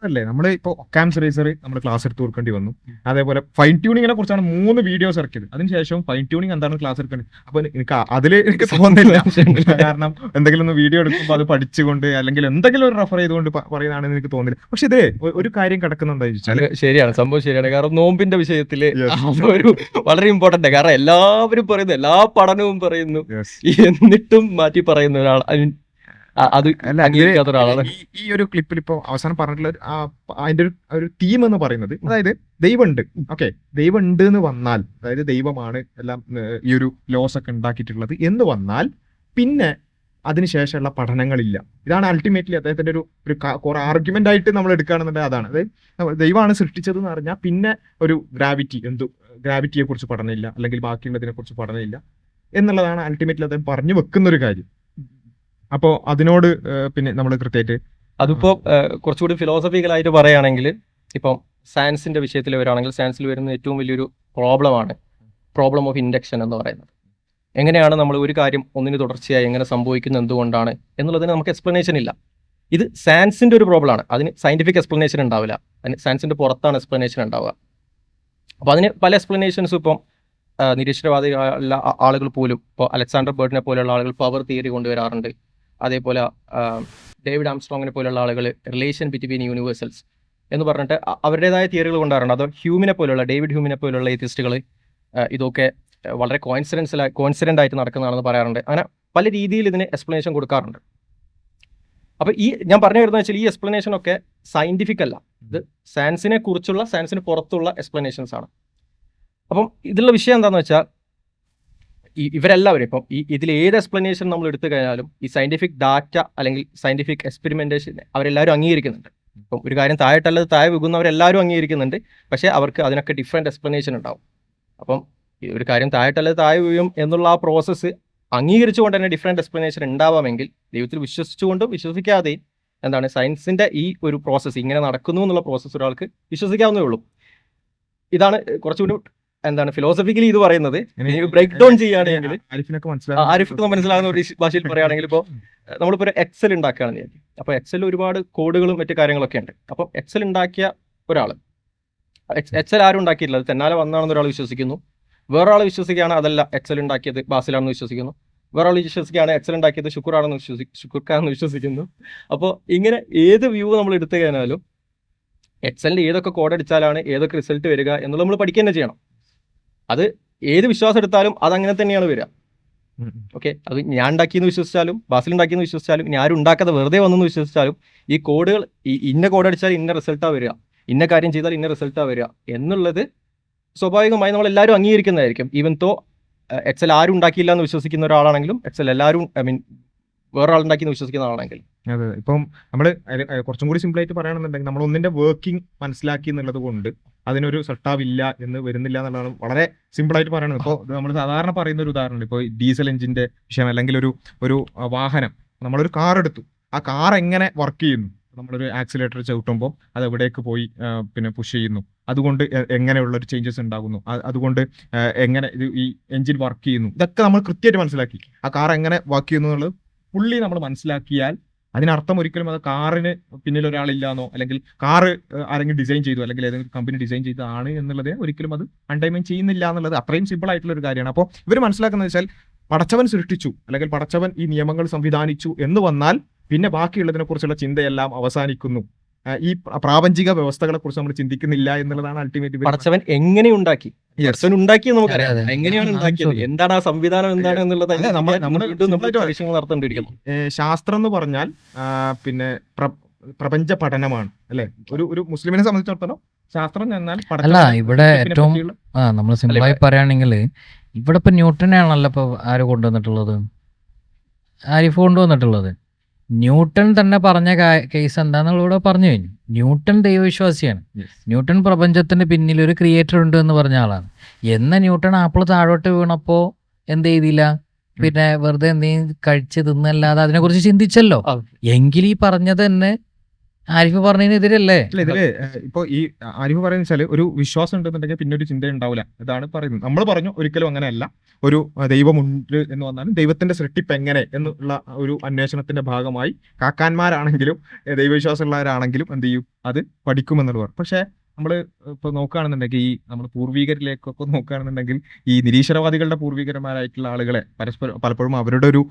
അല്ല നമ്മൾ ഇപ്പൊ ഒക്കാംസ് റേസർ നമ്മൾ ക്ലാസ് എടുത്ത് കൊടുക്കേണ്ടി വന്നു. അതേപോലെ ഫൈൻ ട്യൂണിങ്ങിനെ കുറിച്ചാണ് മൂന്ന് വീഡിയോസ് ഇറക്കിയത്. അതിനുശേഷം ഫൈൻ ട്യൂണിങ് എന്താണ് ക്ലാസ് എടുക്കേണ്ടത്? അപ്പൊ എനിക്ക് അതിൽ എനിക്ക് തോന്നുന്നില്ല. <laughs> കാരണം എന്തെങ്കിലും ഒന്ന് വീഡിയോ എടുക്കുമ്പോൾ അത് പഠിച്ചുകൊണ്ട് അല്ലെങ്കിൽ എന്തെങ്കിലും ഒരു റെഫർ ചെയ്തുകൊണ്ട് പറയുന്നതാണെന്ന് എനിക്ക് തോന്നില്ല പക്ഷെ ഇതേ ഒരു കാര്യം കിടക്കുന്നുണ്ടോ ചോദിച്ചാൽ ശരിയാണ്. സംഭവം ശരിയാണ്. കാരണം നോമ്പിന്റെ വിഷയത്തിൽ. <laughs> വളരെ ഇമ്പോർട്ടന്റ് കാരണം എല്ലാവരും പറയുന്നു എല്ലാ പഠനവും പറയുന്നു. എന്നിട്ടും മാറ്റി പറയുന്ന ഒരാൾ അത് അല്ല അംഗീകരിക്കാത്ത ഒരാളാണ്. ഈ ഒരു ക്ലിപ്പിൽ ഇപ്പോ അവസാനം പറഞ്ഞിട്ടുള്ള അതിന്റെ ഒരു ഒരു തീം എന്ന് പറയുന്നത് അതായത് ദൈവമുണ്ട്. ഓക്കെ ദൈവം ഉണ്ട് എന്ന് വന്നാൽ അതായത് ദൈവമാണ് എല്ലാം ഈ ഒരു ലോസ് ഒക്കെ ഉണ്ടാക്കിയിട്ടുള്ളത് എന്ന് വന്നാൽ പിന്നെ അതിനുശേഷമുള്ള പഠനങ്ങളില്ല. ഇതാണ് അൾട്ടിമേറ്റ്ലി അദ്ദേഹത്തിന്റെ ഒരു ഒരു കുറെ ആർഗ്യുമെന്റ് ആയിട്ട് നമ്മൾ എടുക്കുകയാണെന്നുണ്ടെങ്കിൽ അതാണ്. അതായത് ദൈവമാണ് സൃഷ്ടിച്ചത് എന്ന് പറഞ്ഞാൽ പിന്നെ ഒരു ഗ്രാവിറ്റി എന്തു ഗ്രാവിറ്റിയെ കുറിച്ച് പഠനമില്ല അല്ലെങ്കിൽ ബാക്കിയുള്ളതിനെ കുറിച്ച് പഠനമില്ല എന്നുള്ളതാണ് അൾട്ടിമേറ്റ്ലി അദ്ദേഹം പറഞ്ഞു വെക്കുന്ന ഒരു കാര്യം. അപ്പോൾ അതിനോട് പിന്നെ നമ്മൾ കൃത്യമായിട്ട് അതിപ്പോ ഏഹ്, കുറച്ചുകൂടി ഫിലോസഫിക്കലായിട്ട് പറയുകയാണെങ്കിൽ ഇപ്പം സയൻസിന്റെ വിഷയത്തിൽ വരികയാണെങ്കിൽ സയൻസിൽ വരുന്ന ഏറ്റവും വലിയൊരു പ്രോബ്ലമാണ് പ്രോബ്ലം ഓഫ് ഇൻഡക്ഷൻ എന്ന് പറയുന്നത്. എങ്ങനെയാണ് നമ്മൾ ഒരു കാര്യം ഒന്നിന് തുടർച്ചയായി എങ്ങനെ സംഭവിക്കുന്നത് എന്തുകൊണ്ടാണ് എന്നുള്ളതിന് നമുക്ക് എക്സ്പ്ലനേഷൻ ഇല്ല. ഇത് സയൻസിന്റെ ഒരു പ്രോബ്ലം ആണ്. അതിന് സയന്റിഫിക് എക്സ്പ്ലനേഷൻ ഉണ്ടാവില്ല. അതിന് സയൻസിന്റെ പുറത്താണ് എക്സ്പ്ലനേഷൻ ഉണ്ടാവുക. അപ്പോൾ അതിന് പല എക്സ്പ്ലനേഷൻസും ഇപ്പം നിരീശ്വരവാദികളുള്ള ആളുകൾ പോലും ഇപ്പോൾ അലക്സാണ്ടർ ബേർഡിനെ പോലെയുള്ള ആളുകൾ പവർ തിയറി കൊണ്ടുവരാറുണ്ട്. അതേപോലെ ഡേവിഡ് ആംസ്ട്രോങ്ങിനെ പോലുള്ള ആളുകൾ റിലേഷൻ ബിറ്റ്വീൻ യൂണിവേഴ്സൽസ് എന്ന് പറഞ്ഞിട്ട് അവരുടേതായ തിയറികൾ കൊണ്ടുവരാറുണ്ട് അതോ ഹ്യൂമിനെ പോലുള്ള ഡേവിഡ് ഹ്യൂമിനെ പോലുള്ള എത്തിസ്റ്റുകൾ ഇതൊക്കെ വളരെ കോയിൻസിഡൻസിൽ കോൺസിഡന്റ് ആയിട്ട് നടക്കുന്നതാണെന്ന് പറയാറുണ്ട്. അങ്ങനെ പല രീതിയിൽ ഇതിന് എക്സ്പ്ലനേഷൻ കൊടുക്കാറുണ്ട്. അപ്പോൾ ഈ ഞാൻ പറഞ്ഞു വരുന്നത് വെച്ചാൽ ഈ എക്സ്പ്ലനേഷൻ ഒക്കെ സയന്റിഫിക് അല്ല. ഇത് സയൻസിനെ കുറിച്ചുള്ള സയൻസിന് പുറത്തുള്ള എക്സ്പ്ലനേഷൻസ് ആണ്. അപ്പം ഇതിലുള്ള വിഷയം എന്താണെന്ന് വെച്ചാൽ ഇവരെല്ലാവരും ഇപ്പം ഈ ഇതിൽ ഏത് എക്സ്പ്ലനേഷൻ നമ്മൾ എടുത്തു കഴിഞ്ഞാലും ഈ സയന്റിഫിക് ഡാറ്റ അല്ലെങ്കിൽ സയന്റിഫിക് എക്സ്പെരിമെന്റേഷൻ അവരെല്ലാവരും അംഗീകരിക്കുന്നുണ്ട്. ഇപ്പം ഒരു കാര്യം താഴെട്ടല്ലത് താഴെ വികുന്നവരെല്ലാവരും അംഗീകരിക്കുന്നുണ്ട്. പക്ഷേ അവർക്ക് അതിനൊക്കെ ഡിഫറെന്റ് എക്സ്പ്ലനേഷൻ ഉണ്ടാവും. അപ്പം ഒരു കാര്യം താഴെട്ടല്ലത് താഴെ വീഴും എന്നുള്ള ആ പ്രോസസ്സ് അംഗീകരിച്ചുകൊണ്ട് തന്നെ ഡിഫറെന്റ് എക്സ്പ്ലനേഷൻ ഉണ്ടാവാമെങ്കിൽ ദൈവത്തിൽ വിശ്വസിച്ചുകൊണ്ടും വിശ്വസിക്കാതെയും എന്താണ് സയൻസിന്റെ ഈ ഒരു പ്രോസസ്സ് ഇങ്ങനെ നടക്കുന്നു എന്നുള്ള പ്രോസസ്സ് ഒരാൾക്ക് വിശ്വസിക്കാവുന്നേ ഉള്ളൂ. ഇതാണ് കുറച്ചുകൂടി എന്താണ് ഫിലോസഫിക്കലി ഇത് പറയുന്നത്. ബ്രേക്ക് ഡൗൺ ചെയ്യുകയാണെങ്കിൽ ആരിഫിക്ക് മനസ്സിലാകുന്ന ഒരു ഭാഷയിൽ പറയുകയാണെങ്കിൽ ഇപ്പോൾ നമ്മളിപ്പോൾ ഒരു എക്സൽ ഉണ്ടാക്കുകയാണെന്ന് വിചാരിക്കും അപ്പോൾ എക്സൽ ഒരുപാട് കോഡുകളും മറ്റു കാര്യങ്ങളൊക്കെ ഉണ്ട്. അപ്പം എക്സൽ ഉണ്ടാക്കിയ ഒരാൾ എക്സൽ ആരും ഉണ്ടാക്കിയിട്ടില്ല. അത് തെന്നാലെ വന്നാണെന്ന് ഒരാൾ വിശ്വസിക്കുന്നു. വേറൊരാൾ വിശ്വസിക്കുകയാണ് അതല്ല എക്സൽ ഉണ്ടാക്കിയത് ബാസിലാണെന്ന് വിശ്വസിക്കുന്നു. വേറൊരാൾ വിശ്വസിക്കുകയാണ് എക്സൽ ഉണ്ടാക്കിയത് ശുക്രാണെന്ന് വിശ്വസി ശുക്രാണെന്ന് വിശ്വസിക്കുന്നു. അപ്പോൾ ഇങ്ങനെ ഏത് വ്യൂ നമ്മൾ എടുത്തു കഴിഞ്ഞാലും എക്സലിന്റെ ഏതൊക്കെ കോഡ് അടിച്ചാലാണ് ഏതൊക്കെ റിസൾട്ട് വരിക എന്നുള്ളത് നമ്മൾ പഠിക്കുക തന്നെ ചെയ്യണം. അത് ഏത് വിശ്വാസം എടുത്താലും അത് അങ്ങനെ തന്നെയാണ് വരിക. ഓക്കെ? അത് ഞാൻ ഉണ്ടാക്കിയെന്ന് വിശ്വസിച്ചാലും ബാസിൽ ഉണ്ടാക്കിയെന്ന് വിശ്വസിച്ചാലും ആരും ഉണ്ടാക്കാതെ വെറുതെ വന്നെന്ന് വിശ്വസിച്ചാലും ഈ കോഡുകൾ ഈ ഇന്ന കോഡ് അടിച്ചാൽ ഇന്ന റിസൾട്ടാണ് വരിക. ഇന്ന കാര്യം ചെയ്താൽ ഇന്ന റിസൾട്ടാണ് വരിക. എന്നുള്ളത് സ്വാഭാവികമായി നമ്മൾ എല്ലാവരും അംഗീകരിക്കുന്നതായിരിക്കും ഈവൻ തോ എക്സൽ ആരും ഉണ്ടാക്കിയില്ല എന്ന് വിശ്വസിക്കുന്ന ഒരാളാണെങ്കിലും എക്സൽ എല്ലാവരും ഐ മീൻ വേറൊരാൾ ഉണ്ടാക്കിയെന്ന് വിശ്വസിക്കുന്ന ആളാണെങ്കിൽ അതെ ഇപ്പം നമ്മൾ കുറച്ചും കൂടി സിമ്പിൾ ആയിട്ട് പറയുകയാണെന്നുണ്ടെങ്കിൽ നമ്മൾ ഒന്നിന്റെ വർക്കിംഗ് മനസ്സിലാക്കി എന്നുള്ളത് കൊണ്ട് അതിനൊരു സെട്ടാവില്ല എന്ന് വരുന്നില്ല എന്നുള്ളതാണ് വളരെ സിമ്പിളായിട്ട് പറയുന്നത് ഇപ്പോൾ നമ്മൾ സാധാരണ പറയുന്ന ഒരു ഉദാഹരണം ഇപ്പോൾ ഡീസൽ എഞ്ചിന്റെ വിഷയം അല്ലെങ്കിൽ ഒരു ഒരു വാഹനം നമ്മളൊരു കാർ എടുത്തു. ആ കാർ എങ്ങനെ വർക്ക് ചെയ്യുന്നു? നമ്മളൊരു ആക്സിലേറ്റർ ചവിട്ടുമ്പോൾ അത് എവിടേക്ക് പോയി പിന്നെ പുഷ് ചെയ്യുന്നു? അതുകൊണ്ട് എങ്ങനെയുള്ള ഒരു ചേഞ്ചസ് ഉണ്ടാകുന്നു? അതുകൊണ്ട് എങ്ങനെ ഇത് ഈ എഞ്ചിൻ വർക്ക് ചെയ്യുന്നു? ഇതൊക്കെ നമ്മൾ കൃത്യമായിട്ട് മനസ്സിലാക്കി. ആ കാർ എങ്ങനെ വർക്ക് ചെയ്യുന്നു എന്നുള്ളത് പുള്ളി നമ്മൾ മനസ്സിലാക്കിയാൽ അതിനർത്ഥം ഒരിക്കലും അത് കാറിന് പിന്നിൽ ഒരാളില്ലാന്നോ അല്ലെങ്കിൽ കാറ് ആരെങ്കിലും ഡിസൈൻ ചെയ്തു അല്ലെങ്കിൽ ഏതെങ്കിലും കമ്പനി ഡിസൈൻ ചെയ്തതാണ് എന്നുള്ളത് ഒരിക്കലും അത് അൺഡൈമൈൻ ചെയ്യുന്നില്ല എന്നുള്ളത് അത്രയും സിമ്പിൾ ആയിട്ടുള്ള ഒരു കാര്യമാണ്. അപ്പോൾ ഇവർ മനസ്സിലാക്കുന്നത് വെച്ചാൽ പടച്ചവൻ സൃഷ്ടിച്ചു അല്ലെങ്കിൽ പടച്ചവൻ ഈ നിയമങ്ങൾ സംവിധാനിച്ചു എന്ന് വന്നാൽ പിന്നെ ബാക്കിയുള്ളതിനെ കുറിച്ചുള്ള ചിന്തയെല്ലാം അവസാനിക്കുന്നു. ഈ പ്രാപഞ്ചിക വ്യവസ്ഥകളെ കുറിച്ച് നമ്മൾ ചിന്തിക്കുന്നില്ല എന്നുള്ളതാണ് അൾട്ടിമേറ്റ് പടച്ചവൻ എങ്ങനെ ഉണ്ടാക്കി? പടച്ചവൻ ഉണ്ടാക്കിയത് നമുക്കറിയാം. എങ്ങനെയാണ് ഉണ്ടാക്കിയത്? എന്താണ് ആ സംവിധാനം എന്താണ് എന്നുള്ളത് അതെ, നമ്മൾ- നമ്മൾ വീണ്ടും നടത്തേണ്ടിയിരിക്കുന്നു ശാസ്ത്രം എന്ന് പറഞ്ഞാൽ പിന്നെ പ്ര- പ്രപഞ്ച പഠനമാണ് അല്ലെ? ഒരു ഒരു മുസ്ലിമിനെ സംബന്ധിച്ചിടത്തോളം ശാസ്ത്രം എന്നാൽ അല്ല ഇവിടെ ഏറ്റവും ആ നമ്മൾ സിമ്പിളായി പറയുകയാണെങ്കിൽ ഇവിടെ ഇപ്പൊ ന്യൂട്ടനെ ആണല്ലോ ഇപ്പൊ ആര് കൊണ്ടുവന്നിട്ടുള്ളത്? ആരിഫ് കൊണ്ടുവന്നിട്ടുള്ളത്? ന്യൂട്ടൺ തന്നെ പറഞ്ഞ കേസ് എന്താന്നുള്ളൂടെ പറഞ്ഞു കഴിഞ്ഞു. ന്യൂട്ടൺ ദൈവവിശ്വാസിയാണ്. ന്യൂട്ടൺ പ്രപഞ്ചത്തിന്റെ പിന്നിൽ ഒരു ക്രിയേറ്റർ ഉണ്ട് എന്ന് പറഞ്ഞ ആളാണ്. എന്ന ന്യൂട്ടൺ ആപ്പിൾ താഴോട്ട് വീണപ്പോ എന്ത് ചെയ്തില്ല? പിന്നെ വെറുതെ എന്തെങ്കിലും കഴിച്ച് തിന്നല്ലാതെ അതിനെക്കുറിച്ച് ചിന്തിച്ചല്ലോ. എങ്കിൽ ഈ പറഞ്ഞത് തന്നെ ആരിഫ് പറഞ്ഞതിനെതിരല്ലേ അല്ല ഇതിൽ ഇപ്പൊ ഈ ആരിഫ് പറയുന്ന വെച്ചാൽ ഒരു വിശ്വാസം ഉണ്ടെന്നുണ്ടെങ്കിൽ പിന്നെ ഒരു ചിന്ത ഉണ്ടാവില്ല. ഇതാണ് പറയുന്നത്. നമ്മൾ പറഞ്ഞു ഒരിക്കലും അങ്ങനെയല്ല. ഒരു ദൈവമുണ്ട് എന്ന് വന്നാലും ദൈവത്തിന്റെ സൃഷ്ടിപ്പ് എങ്ങനെ എന്നുള്ള ഒരു അന്വേഷണത്തിന്റെ ഭാഗമായി കാക്കാന്മാരാണെങ്കിലും ദൈവവിശ്വാസമുള്ളവരാണെങ്കിലും എന്ത് ചെയ്യും? അത് പഠിക്കുമെന്നുള്ളവർ. പക്ഷേ നമ്മൾ ഇപ്പൊ നോക്കുകയാണെന്നുണ്ടെങ്കിൽ ഈ നമ്മൾ പൂർവികരിലേക്കൊക്കെ നോക്കുകയാണെന്നുണ്ടെങ്കിൽ ഈ നിരീശ്വരവാദികളുടെ പൂർവികരന്മാരായിട്ടുള്ള ആളുകളെ പരസ്പരം പലപ്പോഴും അവരുടെ ഒരു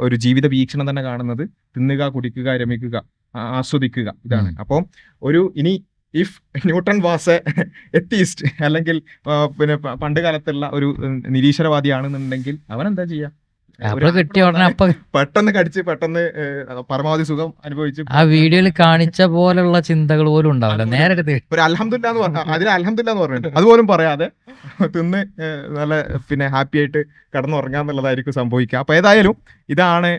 ഒരു ജീവിത വീക്ഷണം തന്നെ കാണുന്നത് തിന്നുക കുടിക്കുക രമിക്കുക ആസ്വദിക്കുക. ഇതാണ്. അപ്പോൾ അപ്പം ഒരു ഇനി ഇഫ് ന്യൂട്ടൺ വാസ് എത്തീസ്റ്റ് അല്ലെങ്കിൽ പിന്നെ പണ്ട് കാലത്തുള്ള ഒരു നിരീശ്വരവാദിയാണെന്നുണ്ടെങ്കിൽ അവൻ എന്താ ചെയ്യാ? പെട്ടെന്ന് കടിച്ച് പെട്ടെന്ന് പരമാവധി സുഖം അനുഭവിച്ച് ആ വീഡിയോയിൽ കാണിച്ച പോലുള്ള ചിന്തകൾ പോലും ഉണ്ടാവില്ല. നേരെ ഒരു അൽഹംദുലില്ല എന്ന് പറഞ്ഞ അതിന് അലഹമില്ലാന്ന് എന്ന് പറഞ്ഞിട്ടുണ്ട്. അതുപോലും പറയാതെ തിന്ന് നല്ല പിന്നെ ഹാപ്പി ആയിട്ട് കടന്നുറങ്ങാന്നുള്ളതായിരിക്കും സംഭവിക്കുക. അപ്പൊ ഏതായാലും ഇതാണ്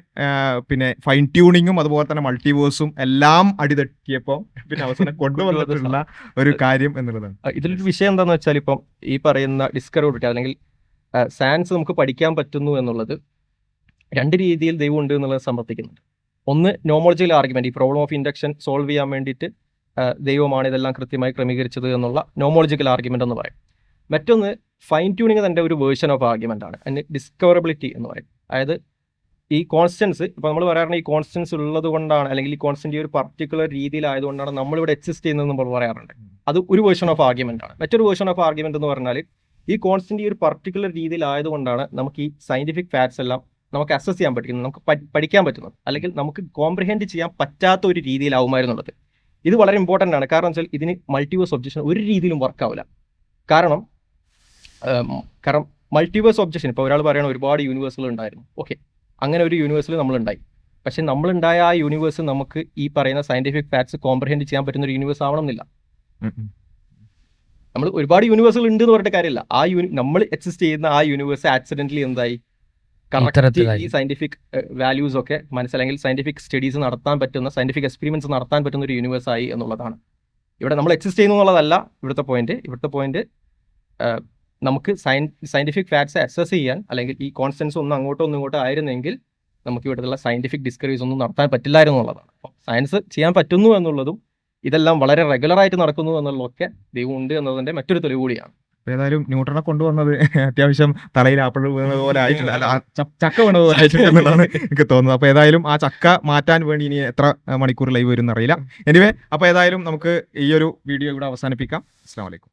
പിന്നെ ഫൈൻ ട്യൂണിങ്ങും അതുപോലെ തന്നെ മൾട്ടിവേഴ്സും എല്ലാം അടിതട്ടിയപ്പോ പിന്നെ അവസാനം കൊണ്ടുവന്നിട്ടുള്ള <laughs> ഒരു കാര്യം എന്നുള്ളതാണ്. ഇതിലൊരു വിഷയം എന്താണെന്ന് വെച്ചാൽ ഇപ്പം ഈ പറയുന്ന ഡിസ്കവറിബിലിറ്റി അല്ലെങ്കിൽ സയൻസ് നമുക്ക് പഠിക്കാൻ പറ്റുന്നു എന്നുള്ളത് രണ്ട് രീതിയിൽ ദൈവം ഉണ്ട് എന്നുള്ളത് സമർത്ഥിക്കുന്നുണ്ട്. ഒന്ന് നോമോളജിക്കൽ ആർഗ്യുമെന്റ് ഈ പ്രോബ്ലം ഓഫ് ഇൻഡക്ഷൻ സോൾവ് ചെയ്യാൻ വേണ്ടിയിട്ട് ദൈവമാണ് ഇതെല്ലാം കൃത്യമായി ക്രമീകരിച്ചത് എന്നുള്ള നോമോളജിക്കൽ ആർഗ്യുമെന്റ് എന്ന് പറയും. മറ്റൊന്ന് ഫൈൻ ട്യൂണിങ് തന്റെ ഒരു വേർഷൻ ഓഫ് ആർഗ്യുമെന്റ് ആണ്. അതിന് ഡിസ്കവറബിലിറ്റി എന്ന് പറയും. അതായത് ഈ കോൺസ്റ്റൻസ് ഇപ്പൊ നമ്മൾ പറയാറുണ്ട് ഈ കോൺസ്റ്റൻസ് ഉള്ളത് കൊണ്ടാണ് അല്ലെങ്കിൽ ഈ കോൺസ്റ്റന്റ് ഈ ഒരു പർട്ടിക്കുലർ രീതിയിലായതുകൊണ്ടാണ് നമ്മളിവിടെ എക്സിസ്റ്റ് ചെയ്യുന്നത് നമ്മൾ പറയാറുണ്ട്. അത് ഒരു വേർഷൻ ഓഫ് ആർഗ്യുമെന്റ് ആണ്. മറ്റൊരു വേർഷൻ ഓഫ് ആർഗ്യുമെന്റ് എന്ന് പറഞ്ഞാൽ ഈ കോൺസ്റ്റന്റ് ഈ ഒരു പർട്ടിക്കുലർ രീതിയിലായതുകൊണ്ടാണ് നമുക്ക് ഈ സയന്റിഫിക് ഫാക്ട്സ് എല്ലാം നമുക്ക് അസസ് ചെയ്യാൻ പറ്റുന്നത് നമുക്ക് പഠിക്കാൻ പറ്റുന്നത് അല്ലെങ്കിൽ നമുക്ക് കോംപ്രിഹെൻഡ് ചെയ്യാൻ പറ്റാത്ത ഒരു രീതിയിലാവുമായിരുന്നുള്ളത്. ഇത് വളരെ ഇമ്പോർട്ടന്റ് ആണ്. കാരണം വെച്ചാൽ ഇതിന് മൾട്ടിവേഴ്സ് ഒബ്ജക്ഷൻ ഒരു രീതിയിലും വർക്ക് ആവില്ല. കാരണം കാരണം മൾട്ടിവേഴ്സ് ഒബ്ജക്ഷൻ ഇപ്പോൾ ഒരാൾ പറയണ ഒരുപാട് യൂണിവേഴ്സുകൾ ഉണ്ടായിരുന്നു. ഓക്കെ അങ്ങനെ ഒരു യൂണിവേഴ്സിൽ നമ്മളുണ്ടായി. പക്ഷെ നമ്മളുണ്ടായ ആ യൂണിവേഴ്സ് നമുക്ക് ഈ പറയുന്ന സയന്റിഫിക് ഫാക്ട്സ് കോംപ്രിഹെൻഡ് ചെയ്യാൻ പറ്റുന്ന ഒരു യൂണിവേഴ്സ് ആവണമെന്നില്ല. നമ്മൾ ഒരുപാട് യൂണിവേഴ്സുകൾ ഉണ്ട് എന്ന് പറഞ്ഞിട്ട് കാര്യമില്ല. ആ യൂണി നമ്മൾ എക്സിസ്റ്റ് ചെയ്യുന്ന ആ യൂണിവേഴ്സ് ആക്സിഡന്റലി എന്തായി? കറക്റ്റ് ഈ സയന്റിഫിക് വാല്യൂസ് ഒക്കെ മനസ്സിലെങ്കിൽ സയന്റിഫിക് സ്റ്റഡീസ് നടത്താൻ പറ്റുന്ന സയന്റിഫിക് എക്സ്പെരിമെന്റ്സ് നടത്താൻ പറ്റുന്ന ഒരു യൂണിവേഴ്സ് ആയി എന്നുള്ളതാണ്. ഇവിടെ നമ്മൾ എക്സിസ്റ്റ് ചെയ്യുന്നു എന്നുള്ളതല്ല ഇവിടുത്തെ പോയിന്റ് ഇവിടുത്തെ പോയിന്റ് നമുക്ക് സയൻ സയന്റിഫിക് ഫാക്ട്സ് അക്സസ് ചെയ്യാൻ അല്ലെങ്കിൽ ഈ കോൺസ്റ്റൻസ് ഒന്നും അങ്ങോട്ടോ ഒന്നും ഇങ്ങോട്ടോ ആയിരുന്നെങ്കിൽ നമുക്ക് ഇവിടുത്തെ സയന്റിഫിക് ഡിസ്കവറീസ് ഒന്നും നടത്താൻ പറ്റില്ലായിരുന്നു എന്നുള്ളതാണ്. അപ്പോൾ സയൻസ് ചെയ്യാൻ പറ്റുന്നു എന്നുള്ളതും ഇതെല്ലാം വളരെ റെഗുലറായിട്ട് നടക്കുന്നു എന്നുള്ളതൊക്കെ ദൈവം ഉണ്ട് എന്നതിന്റെ മറ്റൊരു തെളിവ് കൂടിയാണ് അപ്പൊ ഏതായാലും ന്യൂട്ടനെ കൊണ്ടുവന്നത് <laughs> അത്യാവശ്യം തലയിൽ ആപ്പിൾ വീണത് പോലെ ആയിട്ടുണ്ട്. ചക്ക വീണത് പോലെ ആയിട്ടുണ്ട് എന്നുള്ളതാണ് എനിക്ക് തോന്നുന്നത്. അപ്പൊ ഏതായാലും ആ ചക്ക മാറ്റാൻ വേണ്ടി ഇനി എത്ര മണിക്കൂർ ലൈവ് വരും എന്നറിയില്ല എനിവേ അപ്പൊ ഏതായാലും നമുക്ക് ഈ ഒരു വീഡിയോ ഇവിടെ അവസാനിപ്പിക്കാം. അസ്സാം വലൈക്കും